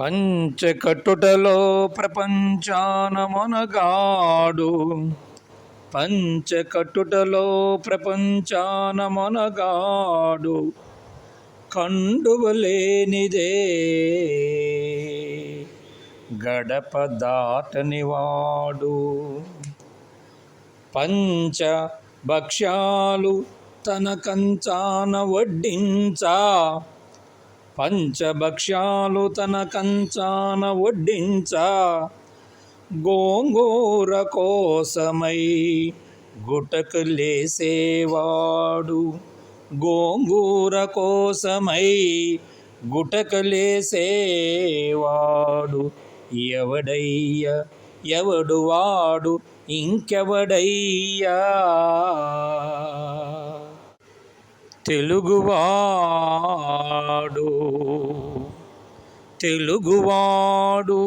పంచకట్టుటలో ప్రపంచానమొనగాడు. పంచకట్టుటలో ప్రపంచానమొనగాడు. కండువలేనిదే. గడప దాటనివాడు. పంచ భక్ష్యాలు తన కంచాన వడ్డించా. పంచభక్ష్యాలు తన కంచాన వడ్డించ గోంగూర కోసమై గుటకలేసేవాడు గోంగూర కోసమై గుటకలేసేవాడు ఎవడయ్య? ఎవడు వాడు? ఇంకెవడయ్యా? తెలుగువాడు తెలుగువాడు.